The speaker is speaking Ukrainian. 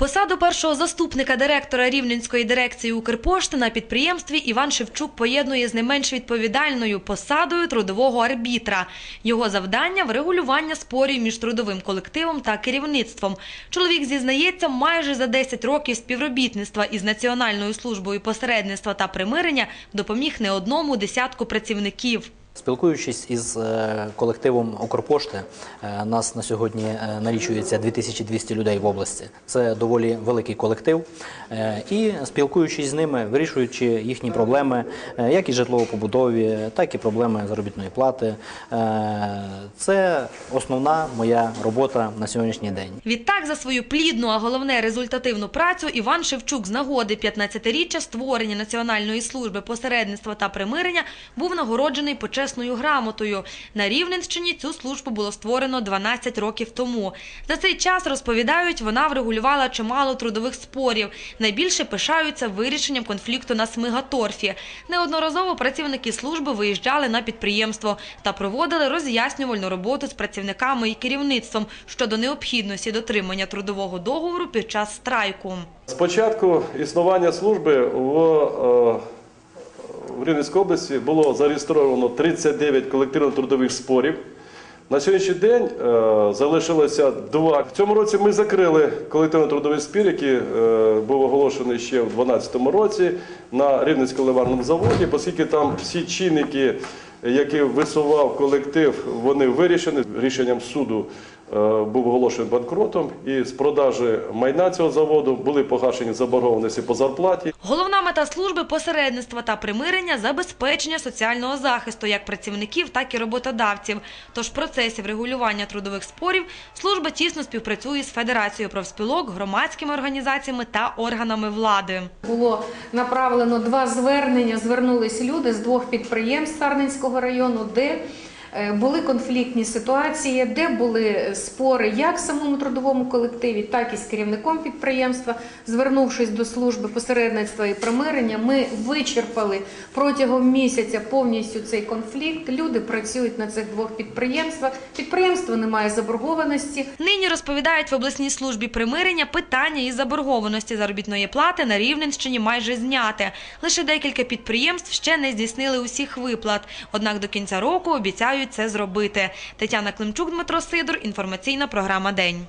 Посаду першого заступника директора Рівненської дирекції Укрпошти на підприємстві Іван Шевчук поєднує з не менш відповідальною посадою трудового арбітра. Його завдання врегулювання спорів між трудовим колективом та керівництвом. Чоловік зізнається, майже за 10 років співробітництва із Національною службою посередництва та примирення допоміг не одному десятку працівників. Спілкуючись із е, колективом Укрпошти, е, нас на сьогодні е, налічується 2200 людей в області. Це доволі великий колектив. І спілкуючись з ними, вирішуючи їхні проблеми, як і житлово-побудові, так і проблеми заробітної плати. Це основна моя робота на сьогоднішній день. Відтак за свою плідну, а головне результативну працю Іван Шевчук з нагоди 15-річчя створення Національної служби посередництва та примирення був нагороджений почесною грамотою. На Рівненщині цю службу було створено 12 років тому. За цей час, розповідають, вона врегулювала чимало трудових спорів. Найбільше пишаються вирішенням конфлікту на Смигаторфі. Неодноразово працівники служби виїжджали на підприємство та проводили роз'яснювальну роботу з працівниками і керівництвом щодо необхідності дотримання трудового договору під час страйку. Спочатку існування служби в, е, в Рівненській області було зареєстровано 39 колективно-трудових спорів. На сьогоднішній день е, залишилося два. В цьому році ми закрили колективно-трудовий спір, який е, був оголошений ще в 2012 році на Рівненському ливарному заводі, оскільки там всі чинники, які висував колектив, вони вирішені. Рішенням суду був оголошений банкротом, і з продажі майна цього заводу були погашені заборгованості по зарплаті. Головна мета служби посередництва та примирення забезпечення соціального захисту як працівників, так і роботодавців. Тож в процесі врегулювання трудових спорів служба тісно співпрацює з Федерацією профспілок, громадськими організаціями та органами влади. Було направлено два звернення. Звернулись люди з двох підприємств Сарненського району, де е, були конфліктні ситуації, де були спори як в самому трудовому колективі, так і з керівником підприємства. Звернувшись до служби посередництва і примирення, ми вичерпали протягом місяця повністю цей конфлікт. Люди працюють на цих двох підприємствах. Підприємство не має заборгованості. Нині розповідають в обласній службі примирення питання із заборгованості заробітної плати на Рівненщині майже зняте. Лише декілька підприємств ще не здійснили усіх виплат. Однак до кінця року обіцяють це зробити. Тетяна Климчук, Дмитро Сидор. Інформаційна програма День.